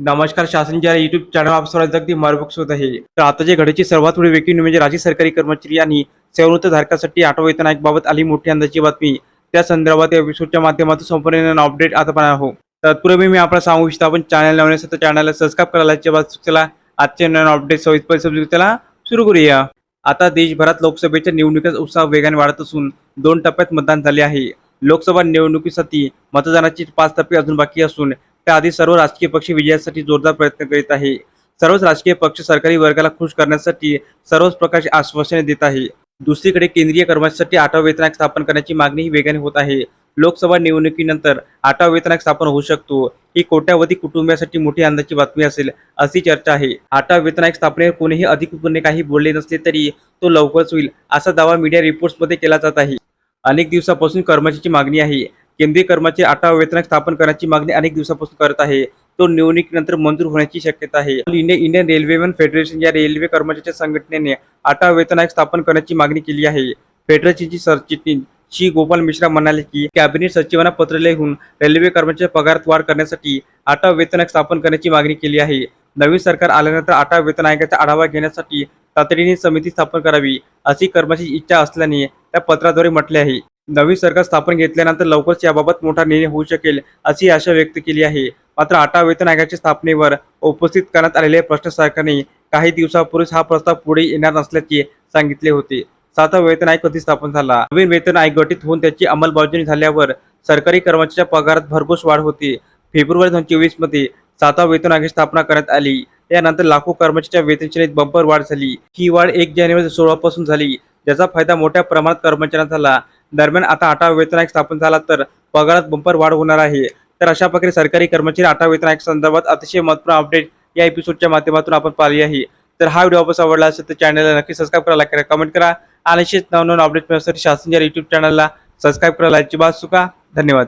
नमस्कार शासन ज्या युट्यूब चॅनल आप अगदी मार्गदर्शक होत आहे. तर आता जे घडीची सर्वात मोठी वेगळी म्हणजे राज्य सरकारी कर्मचारी आणि सेवानिवृत्त धारकासाठी आठवा वेतन आयोगाबाबत आली मोठी अंदाची बातमी. त्या संदर्भात या एपिसोडच्या माध्यमातून संपूर्ण अपडेट आता पण आहो तत्पूर्वी मी आपला सांगू इच्छितो आपण चॅनल लावण्यास तर चॅनलला सबस्क्राईब करायला बाद चला आजचे नवीन अपडेट सविस्तर समजून त्याला सुरू करूया. आता देशभरात लोकसभेच्या निवडणुकीचा उत्साह वेगाने वाढत असून दोन टप्प्यात मतदान झाले आहे. लोकसभा निवडणुकीसाठी मतदानाचे पाच टप्पे अजून बाकी असून त्याआधी सर्व राजकीय पक्ष विजयासाठी जोरदार प्रयत्न करीत आहे. सर्वच राजकीय पक्ष सरकारी वर्गाला खुश करण्यासाठी सर्वच प्रकारची आश्वासने देत आहे. दुसरीकडे केंद्रीय कर्मचाऱ्यांसाठी आठवा वेतन आयोग स्थापन करण्याची मागणीही वेगाने होत आहे. लोकसभा निवडणुकीनंतर आठवा वेतन आयोग स्थापन होऊ शकतो. ही कोट्यावधी कुटुंबियासाठी मोठी आनंदाची बातमी असेल अशी चर्चा आहे. आठवा वेतन आयोग स्थापनेवर कोणीही अधिकृतपणे काही बोलले नसले तरी तो लवकरच होईल असा दावा मीडिया रिपोर्ट्समध्ये केला जात आहे. अनेक दिवसापासून कर्मचाऱ्याची मागणी आहे. केंद्रीय कर्मचारी आठवा वेतन स्थापन करण्याची मागणी अनेक दिवसापासून करत आहे. तो निवडणुकीनंतर मंजूर होण्याची शक्यता आहे. इंडिया इंडियन रेल्वेमन फेडरेशन या रेल्वे कर्मचाऱ्यांच्या संघटनेने आठवा वेतन आयोग स्थापन करण्याची मागणी केली आहे. फेडरेशनची सरचिटणीस श्री गोपाल मिश्रा म्हणाले की कॅबिनेट सचिवांना पत्र लिहून रेल्वे कर्मचाऱ्यांच्या पगारात वाढ करण्यासाठी आठवा वेतन आयोग स्थापन करण्याची मागणी केली आहे. नवीन सरकार आल्यानंतर आठवा वेतन आयोगाचा आढावा घेण्यासाठी तातडीने समिती स्थापन करावी अशी कर्मचारी इच्छा असल्याने त्या पत्राद्वारे म्हटले आहे. नवीन सरकार स्थापन घेतल्यानंतर लवकरच याबाबत मोठा निर्णय होऊ शकेल अशी आशा व्यक्त केली आहे. मात्र आटा वेतन आयोगाच्या स्थापनेवर उपस्थित करण्यात आलेल्या प्रश्न सरकारने काही दिवसापूर्वीच हा प्रस्ताव पुढे येणार नसल्याचे सांगितले होते. सातवा वेतन आयोग कधी स्थापन झाला. नवीन वेतन आयोग गठीत होऊन त्याची अंमलबजावणी झाल्यावर सरकारी कर्मचाऱ्यांच्या पगारात भरघोस वाढ होती. फेब्रुवारी दोन चोवीसमध्ये सातवा वेतन आयोगाची स्थापना करण्यात आली. त्यानंतर लाखो कर्मचाऱ्यांच्या वेतन बंपर वाढ झाली. ही वाढ एक जानेवारी सोळा पासून झाली. ज्याचा फायदा मोठ्या प्रमाणात कर्मचाऱ्यांना झाला. दरम्यान आता आठवा वेतन आयोग स्थापन झाला तर पगारात बंपर वाढ होणार आहे. तर अशा प्रकारे सरकारी कर्मचारी आठवा वेतन आयोग संदर्भात अतिशय महत्त्वपूर्ण अपडेट या एपिसोडच्या माध्यमातून आपण पाहिली आहे. तर हा व्हिडिओ आपण आवडला असेल तर चॅनलला नक्की सबस्क्राईब करा लाईक करा कमेंट करा आणि असेच नवनवीन अपडेट मिळण्यासाठी शासनच्या युट्यूब चॅनलला सबस्क्राईब करायला अजिबात चुका धन्यवाद.